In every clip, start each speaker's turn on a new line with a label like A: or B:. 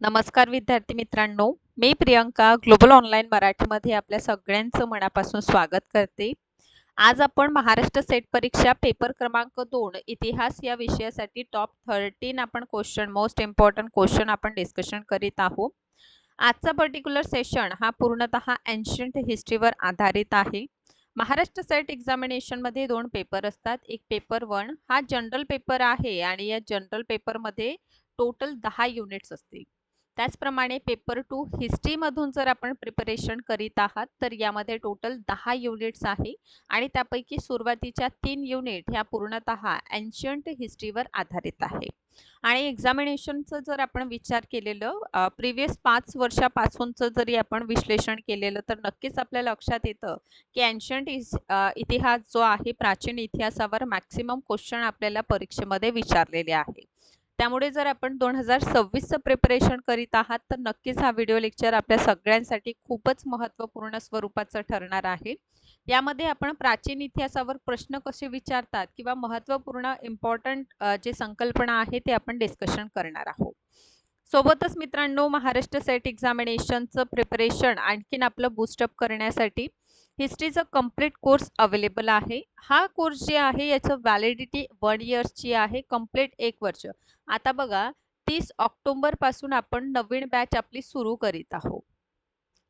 A: नमस्कार विद्यार्थी मित्रांनो. मी प्रियंका ग्लोबल ऑनलाईन मराठीमध्ये आपल्या सगळ्यांचं मनापासून स्वागत करते. आज आपण महाराष्ट्र सेट परीक्षा पेपर क्रमांक दोन इतिहास या विषयासाठी टॉप थर्टीन आपण क्वेश्चन मोस्ट इम्पॉर्टंट क्वेश्चन आपण डिस्कशन करीत आहोत. आजचा पर्टिक्युलर सेशन हा पूर्णतः एन्शंट हिस्ट्रीवर आधारित आहे. महाराष्ट्र सेट एक्झामिनेशनमध्ये दोन पेपर असतात. एक पेपर वन हा जनरल पेपर आहे आणि या जनरल पेपरमध्ये टोटल दहा युनिट्स असतील. त्याचप्रमाणे पेपर टू हिस्ट्रीमधून जर आपण प्रिपरेशन करीत आहात तर यामध्ये टोटल दहा युनिट्स आहे आणि त्यापैकी सुरुवातीच्या तीन युनिट ह्या पूर्णतः एन्शियंट हिस्ट्रीवर आधारित आहे. आणि एक्झामिनेशनचं जर आपण विचार केलेलं प्रिव्हियस पाच वर्षापासूनचं जरी आपण विश्लेषण केलेलं तर नक्कीच आपल्या लक्षात येतं की एन्शियंट इतिहास जो आहे प्राचीन इतिहासावर मॅक्सिमम क्वेश्चन आपल्याला परीक्षेमध्ये विचारलेले आहे. त्यामुळे जर आपण दोन हजार सव्वीसचं प्रिपरेशन करीत आहात तर नक्कीच हा व्हिडिओ लेक्चर आपल्या सगळ्यांसाठी खूपच महत्त्वपूर्ण स्वरूपाचं ठरणार आहे. यामध्ये आपण प्राचीन इतिहासावर प्रश्न कसे विचारतात किंवा महत्त्वपूर्ण इम्पॉर्टंट जे संकल्पना आहे ते आपण डिस्कशन करणार आहोत. सोबतच मित्रांनो महाराष्ट्र सेट एक्झामिनेशनचं प्रिपरेशन आणखीन आपलं बूस्टअप करण्यासाठी हिस्ट्रीचा कंप्लीट कोर्स अवेलेबल आहे. हा कोर्स जे आहे याचं व्हॅलिडिटी वन इयर्सची आहे कंप्लीट एक वर्ष. आता बघा तीस ऑक्टोंबरपासून आपण नवीन बॅच आपली सुरू करीत आहोत.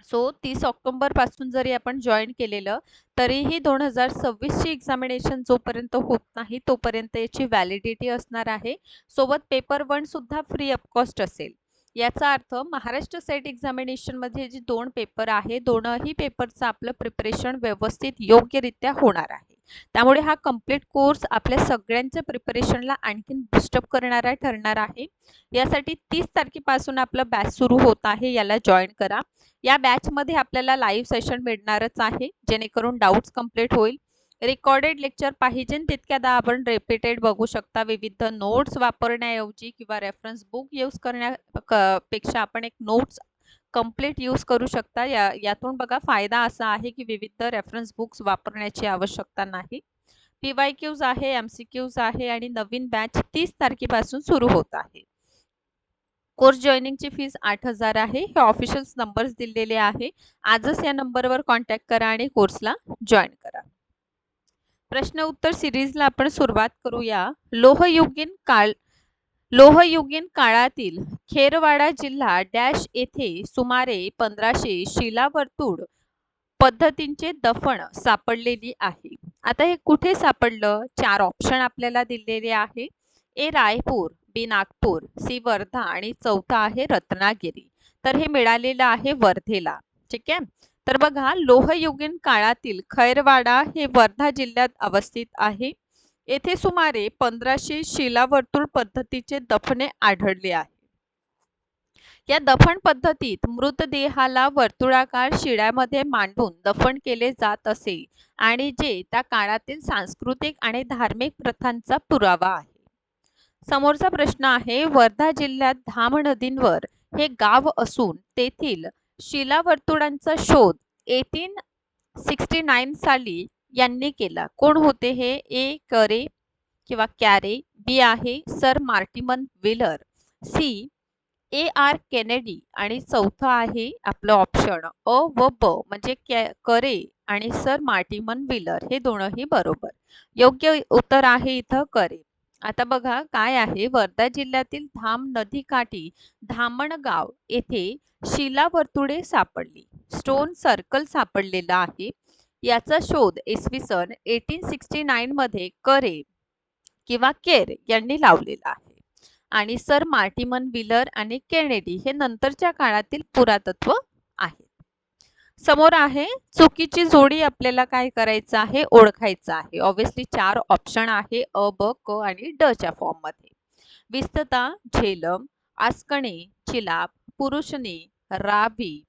A: सो तीस ऑक्टोंबरपासून जरी आपण जॉईन केलेलं तरीही दोन हजार सव्वीसची एक्झामिनेशन जोपर्यंत होत नाही तोपर्यंत याची व्हॅलिडिटी असणार आहे. सोबत पेपर वन सुद्धा फ्री ऑफकॉस्ट असेल. याचा अर्थ महाराष्ट्र सेट एक्झामिनेशनमध्ये जे दोन पेपर आहे दोनही पेपरचं आपलं प्रिपरेशन व्यवस्थित योग्यरित्या होणार आहे. त्यामुळे हा कंप्लीट कोर्स आपल्या सगळ्यांच्या प्रिपरेशनला आणखीन बुस्टअप करणारा ठरणार आहे. यासाठी तीस तारखेपासून आपलं बॅच सुरू होत आहे याला जॉईन करा. या बॅचमध्ये आपल्याला लाईव्ह सेशन मिळणारच आहे जेणेकरून डाऊट्स कंप्लीट होईल. रेकॉर्डेड लेक्चर पाहिजे तितक्यादा आपण रिपीटेड बघू शकता. विविध नोट्स वापरण्याऐवजी किंवा रेफरन्स बुक यूज करण्या पेक्षा आपण एक नोट्स कंप्लीट यूज करू शकता. या यातून बघा फायदा असा आहे की विविध रेफरन्स बुक्स वापरण्याची आवश्यकता नाही. पी वाय क्यूज आहे एम सी क्यूज आहे आणि नवीन बॅच तीस तारखेपासून सुरू होत आहे. कोर्स जॉईनिंगची फीस आठ हजार आहे. हे ऑफिशियल्स नंबर्स दिलेले आहे. आजच या नंबरवर कॉन्टॅक्ट करा आणि कोर्सला जॉईन करा. प्रश्न उत्तर सिरीजला आपण सुरुवात करूया. लोहयुगीन काळ लोहयुगीन काळातील खेरवाडा जिल्हा डॅश येथे सुमारे पंधराशे शिलावर्तुळ पद्धतींचे दफन सापडलेली आहे. आता हे कुठे सापडलं? चार ऑप्शन आपल्याला दिलेले आहे. A Raipur B Nagpur C Wardha आणि चौथा आहे रत्नागिरी. तर हे मिळालेलं आहे वर्धेला. ठीक आहे? तर बघा लोहयुगीन काळातील खैरवाडा हे वर्धा जिल्ह्यात अवस्थित आहे. येथे सुमारे पंधराशे शिलावर्तुळ पद्धतीचे दफने आढळले आहे. या दफन पद्धतीत मृतदेहाला वर्तुळाकार शिळ्यामध्ये मांडून दफन केले जात असे आणि जे त्या काळातील सांस्कृतिक आणि धार्मिक प्रथांचा पुरावा आहे. समोरचा प्रश्न आहे वर्धा जिल्ह्यात धाम नदींवर हे गाव असून तेथील शिलावर्तुळांचा शोध एटीन सिक्स्टी नाईन साली यांनी केला. कोण होते हे? ए. करे किंवा कॅरे बी. आहे. Sir Mortimer Wheeler C. A. R. Kennedy आणि चौथं आहे आपलं ऑप्शन अ व ब म्हणजे करे आणि सर मार्टिमन विलर हे दोनही बरोबर. योग्य उत्तर आहे इथं करे. आता बघा काय आहे. वर्धा जिल्ह्यातील धाम नदीकाठी धामणगाव येथे शिलावर्तुळे सापडली. स्टोन सर्कल सापडलेला आहे. याचा शोध इसवी सन एटीन सिक्स्टी नाईन मध्ये करे किंवा केर यांनी लावलेला आहे. आणि सर मार्टिमन विलर आणि केनेडी हे नंतरच्या काळातील पुरातत्व आहे समोर आहे चुकीची जोडी आपल्याला काय करायचं आहे ओळखायचं आहे. ऑब्विसली चार ऑप्शन आहे अ ब क आणि ड च्या फॉर्ममध्ये. विस्तता झेलम आसकणे चिलाप पुरुषणी राभी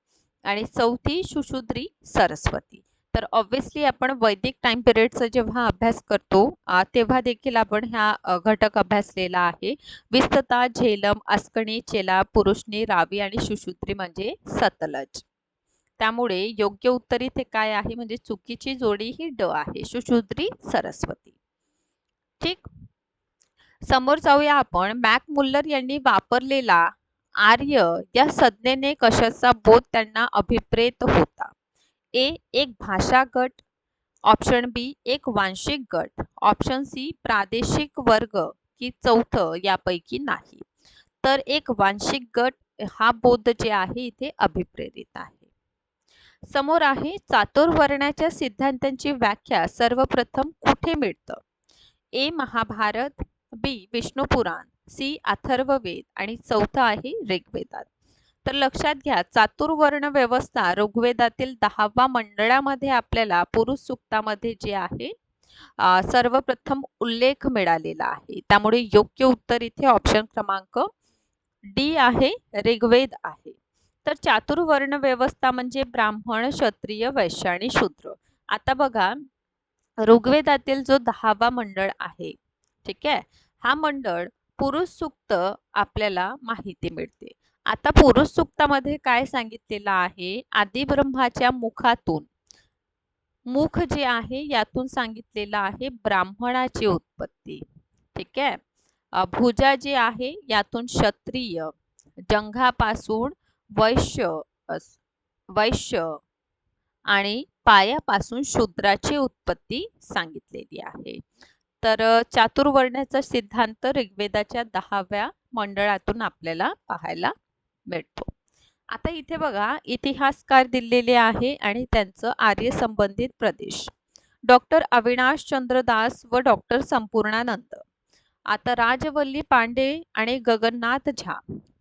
A: आणि चौथी सुशुद्री सरस्वती. तर ऑब्व्हियसली आपण वैदिक टाइम पिरियडचा जेव्हा अभ्यास करतो तेव्हा देखील आपण ह्या घटक अभ्यासलेला आहे. विस्तता झेलम अस्कणी चेला पुरुषणी रावी आणि सुशुद्री म्हणजे सतलज. त्यामुळे योग्य उत्तर इथे काय आहे? म्हणजे चुकीची जोडी ही ड आहे. सुशुद्री सरस्वती. ठीक? समोर जाऊया आपण. मॅक मुल्लर यांनी वापरलेला आर्य या संज्ञेने कशाचा बोध त्यांना अभिप्रेत होता? ए एक भाषा गट. ऑप्शन बी एक वांशिक गट. ऑप्शन सी प्रादेशिक वर्ग की चौथं यापैकी नाही. तर एक वांशिक गट हा बोध जे आहे इथे अभिप्रेरित आहे. समोर आहे चातुर्वर्णाच्या सिद्धांतांची व्याख्या सर्वप्रथम कुठे मिळतं? ए महाभारत बी विष्णू पुराण सी अथर्ववेद आणि चौथा आहे ऋग्वेदात. तर लक्षात घ्या चातुर्वर्ण व्यवस्था ऋग्वेदातील दहावा मंडळामध्ये आपल्याला पुरुष सुक्तामध्ये जे आहे सर्वप्रथम उल्लेख मिळालेला आहे. त्यामुळे योग्य उत्तर इथे ऑप्शन क्रमांक डी आहे ऋग्वेद आहे. तर चातुर्वर्ण व्यवस्था म्हणजे ब्राह्मण क्षत्रिय वैश्य आणि शूद्र. आता बघा ऋग्वेदातील जो दहावा मंडळ आहे ठीक आहे? हा मंडळ पुरुष सुक्त आपल्याला माहिती मिळते. आता पुरुष सुक्तामध्ये काय सांगितलेलं आहे? आदि ब्रह्माच्या मुखातून. मुख जे आहे यातून सांगितलेलं आहे ब्राह्मणाची उत्पत्ती ठीक आहे? भुजा जे आहे यातून क्षत्रिय जंघापासून वैश्य वैश्य आणि पायापासून शूद्राची उत्पत्ती सांगितलेली आहे. तर चातुर्वर्ण्याचा सिद्धांत ऋग्वेदाच्या दहाव्या मंडळातून आपल्याला पाहायला मिळतो. आता इथे बघा इतिहासकार दिलेले आहे आणि त्यांचं आर्य संबंधित प्रदेश. डॉक्टर अविनाश चंद्र दास व डॉक्टर संपूर्णानंद. आता राजवल्ली पांडे आणि गगन्नाथ झा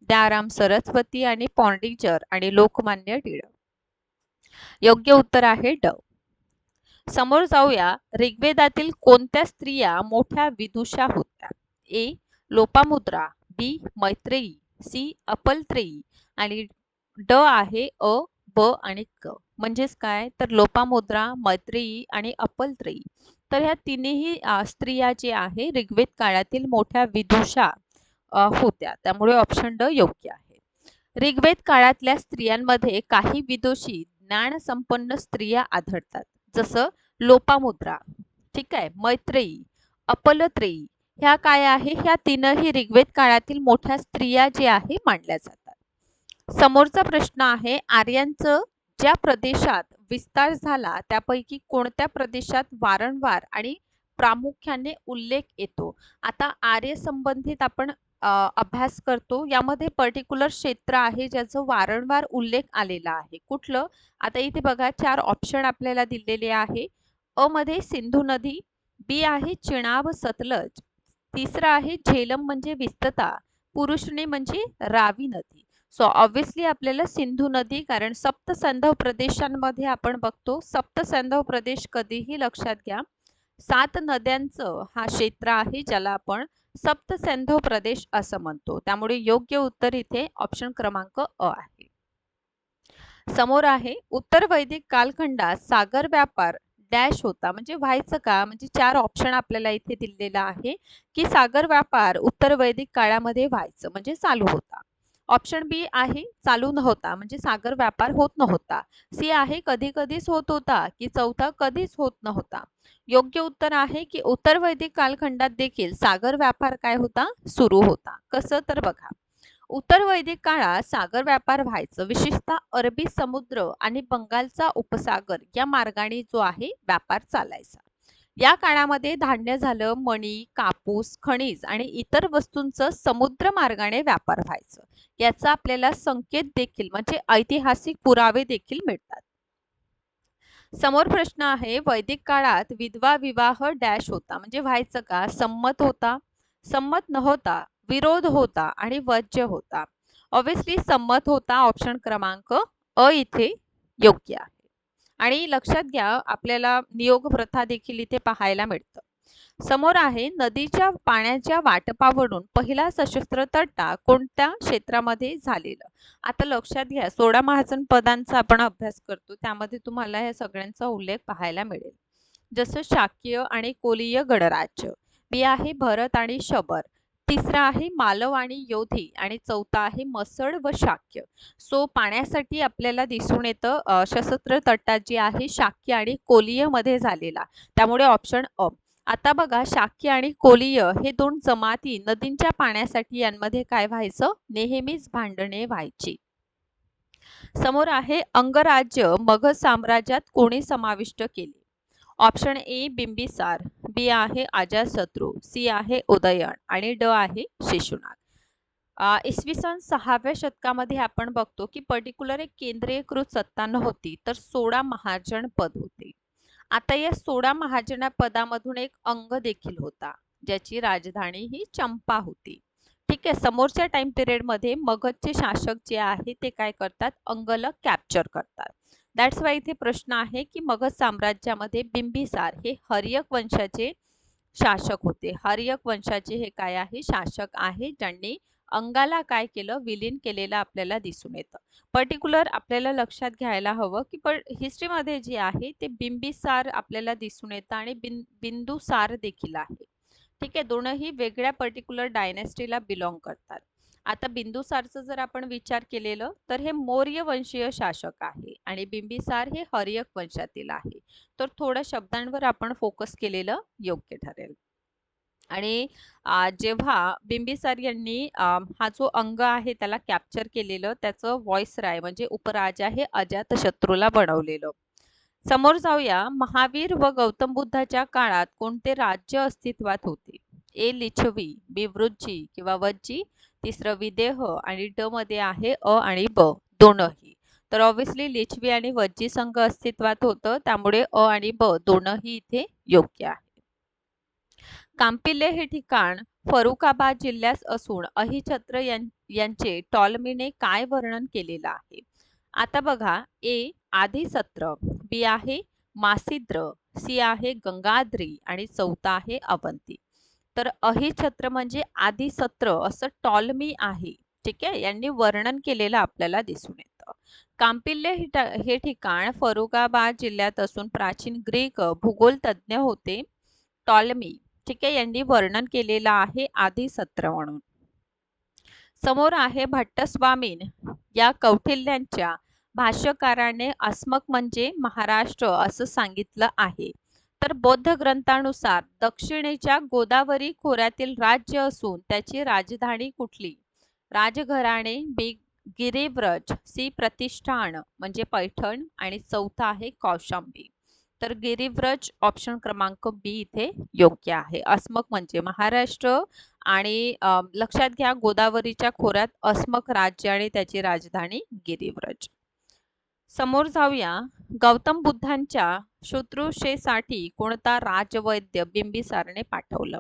A: विद्याराम सरस्वती आणि पॉन्डिचर आणि लोकमान्य टिळक. योग्य उत्तर आहे ड. समोर जाऊया ऋग्वेदातील कोणत्या स्त्रिया मोठ्या विदुषा होत्या? A. Lopamudra B. Maitreyi C. Apalatreyi आणि ड आहे अ ब आणि क. म्हणजेच काय? तर लोपामुद्रा मैत्रेयी आणि अपलत्रेयी. तर ह्या तिन्ही स्त्रिया जे आहे ऋग्वेद काळातील मोठ्या विदुषा होत्या. त्यामुळे ऑप्शन ड योग्य आहे. ऋग्वेद काळातल्या स्त्रियांमध्ये काही विदुषी ज्ञान संपन्न स्त्रिया आढळतात. जसं लोपामुद्रा ठीक आहे मैत्रेयी अपलत्रेयी ह्या काय आहे? ह्या तीनही ऋग्वेद काळातील मोठ्या स्त्रिया जे आहे मांडल्या जातात. समोरचा प्रश्न आहे आर्यांचं ज्या प्रदेशात विस्तार झाला त्यापैकी कोणत्या प्रदेशात वारंवार आणि प्रामुख्याने उल्लेख येतो? आता आर्य संबंधित आपण अभ्यास करतो. यामध्ये पर्टिक्युलर क्षेत्र आहे ज्याचं वारंवार उल्लेख आलेला आहे. कुठलं? आता इथे बघा चार ऑप्शन आपल्याला दिलेले आहे. अ मध्ये सिंधू नदी बी आहे चिणाब सतलज तिसरा आहे झेलम म्हणजे विस्तता पुरुषणी म्हणजे रावी नदी. सो ऑब्विसली आपल्याला सिंधू नदी कारण सप्तसंधव प्रदेशांमध्ये आपण बघतो. सप्तसंधव प्रदेश कधीही लक्षात घ्या. सात नद्यांचं हा क्षेत्र आहे ज्याला आपण सप्तसेंधो प्रदेश असं म्हणतो. त्यामुळे योग्य उत्तर इथे ऑप्शन क्रमांक अ आहे. समोर आहे उत्तर वैदिक कालखंडात सागर व्यापार डॅश होता. म्हणजे व्हायचं का? म्हणजे चार ऑप्शन आपल्याला इथे दिलेला आहे की सागर व्यापार उत्तर वैदिक काळामध्ये व्हायचं म्हणजे चालू होता. ऑप्शन बी आहे चालू नव्हता म्हणजे सागर व्यापार होत नव्हता. सी आहे कधी कधीच होत होता की चौथा कधीच होत नव्हता. योग्य उत्तर आहे की उत्तर वैदिक कालखंडात देखील सागर व्यापार काय होता? सुरू होता. कसं? तर बघा. उत्तर वैदिक काळात सागर व्यापार व्हायचं विशेषतः अरबी समुद्र आणि बंगालचा उपसागर या मार्गाने जो आहे व्यापार चालायचा. या काळामध्ये धान्य झालं मणी कापूस खनिज आणि इतर वस्तूंचं समुद्र मार्गाने व्यापार व्हायचं. याचा आपल्याला संकेत देखील म्हणजे ऐतिहासिक पुरावे देखील मिळतात. समोर प्रश्न आहे वैदिक काळात विधवा विवाह डॅश होता. म्हणजे व्हायचं का? संमत होता. संमत नव्हता विरोध होता आणि वज्य होता. ऑब्विसली संमत होता ऑप्शन क्रमांक अ इथे योग्य आहे. आणि लक्षात घ्या आपल्याला नियोग प्रथा देखील इथे पाहायला मिळतं. समोर आहे नदीच्या पाण्याच्या वाटपावरून पहिला सशस्त्र तट्टा कोणत्या क्षेत्रामध्ये झालेला? आता लक्षात घ्या सोळा महाजन पदांचा आपण अभ्यास करतो त्यामध्ये तुम्हाला या सगळ्यांचा उल्लेख पाहायला मिळेल. जसं शाकीय आणि कोलीय गणराज्य. बी आहे भरत आणि शबर. तिसरा आहे मालव आणि योधी आणि चौथा आहे मसळ व शाक्य. सो पाण्यासाठी आपल्याला दिसून येतं सशस्त्र तटात जी आहे शाक्य आणि कोलियमध्ये झालेला. त्यामुळे ऑप्शन अ. आता बघा शाक्य आणि कोलीय हे दोन जमाती नदींच्या पाण्यासाठी यांमध्ये काय व्हायचं? नेहमीच भांडणे व्हायची. समोर आहे अंगराज्य मगध साम्राज्यात कोणी समाविष्ट केले? ऑप्शन ए बिंबिसार बी आहे अजातशत्रू सी आहे उदयन आणि ड आहे शिशुनाग. इसवी सन सहाव्या शतकामध्ये आपण बघतो की पर्टिक्युलर एक केंद्रीयकृत सत्ता नव्हती तर सोळा महाजन पद होते. आता या सोळा महाजना पदामधून एक अंग देखील होता ज्याची राजधानी ही चंपा होती. ठीक आहे समोरच्या टाइम पिरियडमध्ये मगधचे शासक जे आहे ते काय करतात? अंगल कॅप्चर करतात. दॅट्स वाय इथे प्रश्न आहे की मगध साम्राज्यामध्ये बिंबिसार हे हरियक वंशाचे शासक होते. हरियक वंशाचे हे काय आहे? शासक आहे ज्यांनी अंगाला काय केलं? विलीन केलेलं आपल्याला दिसून येतं. पर्टिक्युलर आपल्याला लक्षात घ्यायला हवं की पण हिस्ट्रीमध्ये जे आहे ते बिंबिसार आपल्याला दिसून येतं आणि बिन बिंदुसार देखील आहे. ठीक आहे? दोनही वेगळ्या पर्टिक्युलर डायनेस्टीला बिलॉंग करतात. आता बिंदुसारचं जर आपण विचार केलेलं तर हे मौर्य वंशीय शासक आहे. आणि बिंबिसार हे हरियक वंशातील आहे. तर थोड्या शब्दांवर आपण फोकस केलेलं योग्य ठरेल. आणि जेव्हा बिंबिसार यांनी हा जो अंग आहे त्याला कॅप्चर केलेलं त्याचं व्हॉइस राय म्हणजे उपराजा हे अजातशत्रूला बनवलेलं. समोर जाऊया महावीर व गौतम बुद्धाच्या काळात कोणते राज्य अस्तित्वात होते? ए लिच्छवी बी वृज्जी किंवा वज्जी तिसरं विदेह आणि ड मध्ये आहे अ आणि ब दोनही. तर ऑब्व्हियसली लिचवी आणि वज्जी संघ अस्तित्वात होतं. त्यामुळे अ आणि ब दोनही इथे योग्य आहे. कांपिल्ले हे ठिकाण फरुखाबाद जिल्ह्यात असून अहिछत्र यांचे टॉलमीने काय वर्णन केलेलं आहे? आता बघा ए आधी सत्र बी आहे मासिद्र सी आहे गंगाद्री आणि चौथा आहे अवंती. तर अहिछत्र म्हणजे आधी सत्र असं टॉलमी आहे. ठीक आहे? यांनी वर्णन केलेलं आपल्याला दिसून येतं. कांपिल्ले हे ठिकाण फरुगाबाद जिल्ह्यात असून प्राचीन ग्रीक भूगोल तज्ज्ञ होते. टॉलमी ठीक आहे यांनी वर्णन केलेलं आहे आधी सत्र म्हणून. समोर आहे भट्टस्वामीन या कौटिल्यांच्या भाष्यकाराने अस्मक म्हणजे महाराष्ट्र असं सांगितलं आहे. तर बौद्ध ग्रंथानुसार दक्षिणेच्या गोदावरी खोऱ्यातील राज्य असून त्याची राजधानी कुठली? राजघराणे बिग गिरिव्रज सी प्रतिष्ठान म्हणजे पैठण आणि चौथा आहे कौशांबी. तर गिरिव्रज ऑप्शन क्रमांक बी इथे योग्य आहे. अस्मक म्हणजे महाराष्ट्र आणि लक्षात घ्या गोदावरीच्या खोऱ्यात अस्मक राज्य आणि त्याची राजधानी गिरिव्रज. समोर जाऊया. गौतम बुद्धांच्या शुश्रूषेसाठी कोणता राजवैद्य बिंबिसारने पाठवलं?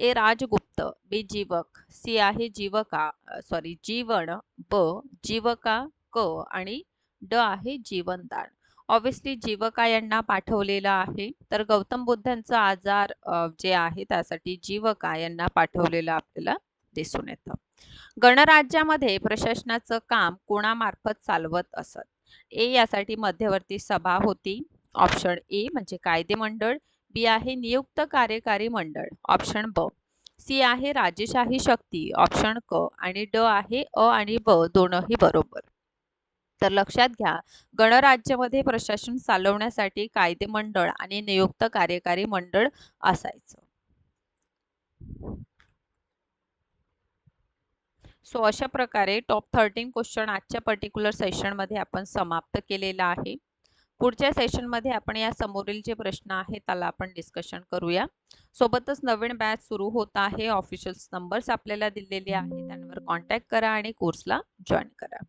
A: ए राजगुप्त बी जीवक सी आहे जीवका सॉरी जीवन ब जीवका क आणि ड आहे जीवनदान. ऑब्विसली जीवका यांना पाठवलेलं आहे. तर गौतम बुद्धांचा आजार जे आहे त्यासाठी जीवका यांना पाठवलेलं आपल्याला दिसून येतं. गणराज्यामध्ये प्रशासनाचं काम कोणामार्फत चालवत असत? ए यासाठी मध्यवर्ती सभा होती. ऑप्शन ए म्हणजे कायदे मंडळ बी आहे नियुक्त कार्यकारी मंडळ. ऑप्शन ब. सी आहे राजेशाही शक्ती. ऑप्शन क आणि ड आहे अ आणि ब. दोनही बरोबर. तर लक्षात घ्या गणराज्यामध्ये प्रशासन चालवण्यासाठी कायदे मंडळ आणि नियुक्त कार्यकारी मंडळ असायचं. सो अशा प्रकारे टॉप थर्टीन क्वेश्चन आजच्या पर्टिक्युलर सेशनमध्ये आपण समाप्त केलेला आहे. पुढच्या सेशनमध्ये आपण या समोरील जे प्रश्न आहेत त्याला आपण डिस्कशन करूया. सोबतच नवीन बॅच सुरू होत आहे ऑफिशियल नंबर्स आपल्याला दिलेले आहेत. त्यांवर कॉन्टॅक्ट करा आणि कोर्सला जॉईन करा.